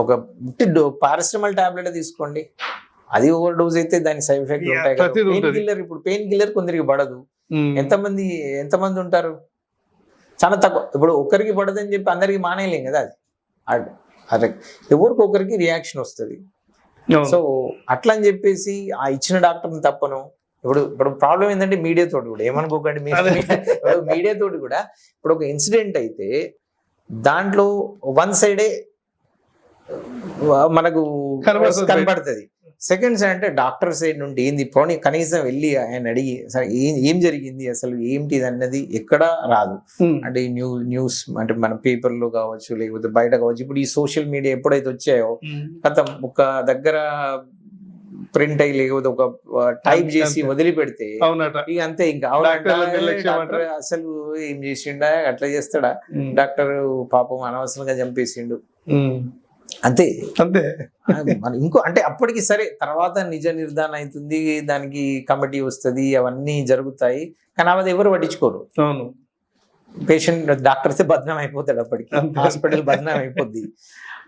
ఒక paracetamol tablet తీసుకోండి. అది ఓవర్ డోస్ అయితే దాని సైడ్ ఎఫెక్ట్ ఉంటాయి పెయిన్. కిల్లర్ ఇప్పుడు పెయిన్ కిల్లర్ కొందరికి పడదు. ఎంతమంది ఎంతమంది ఉంటారు? చాలా తక్కువ. ఇప్పుడు ఒకరికి పడదని చెప్పి అందరికి మానేయలేం కదా అది. అదే. ఎవరికి ఒకరికి రియాక్షన్ వస్తుంది. సో అట్లా అని చెప్పేసి ఆ ఇచ్చిన డాక్టర్ని తప్పను. ఇప్పుడు ఇప్పుడు ప్రాబ్లం ఏంటంటే మీడియా తోటి కూడా. ఏమనుకోకండి మీడియా తోటి కూడా. ఇప్పుడు ఒక ఇన్సిడెంట్ అయితే దాంట్లో వన్ సైడే మనకు కనబడుతుంది. కనబడుతుంది సెకండ్ సైడ్ అంటే డాక్టర్ సైడ్ నుండి ఏంది పోనీ కనీసం వెళ్ళి ఆయన అడిగి సరే ఏం జరిగింది అసలు ఏంటి అన్నది ఎక్కడ రాదు. అంటే న్యూ న్యూస్ అంటే మన పేపర్లో కావచ్చు లేకపోతే బయట కావచ్చు ఇప్పుడు ఈ సోషల్ మీడియా ఎప్పుడైతే వచ్చాయో. కథం ఒక దగ్గర ప్రింట్ అయ్యి లేకపోతే ఒక టైప్ చేసి. వదిలిపెడితే ఇక అంతే ఇంకా అసలు ఏం చేసిండా అట్లా చేస్తాడా. డాక్టర్ పాపం అనవసరంగా చంపేసిండు. అంతే. అంతే. మన ఇంకో అంటే అప్పటికి సరే తర్వాత నిజ నిర్ధారణ అవుతుంది దానికి కమిటీ వస్తుంది అవన్నీ జరుగుతాయి. కానీ అది ఎవరు పట్టించుకోరు. అవును. పేషెంట్ డాక్టర్ అయితే బదనాం అయిపోతాడు అప్పటికి. హాస్పిటల్ బదనాం అయిపోద్ది.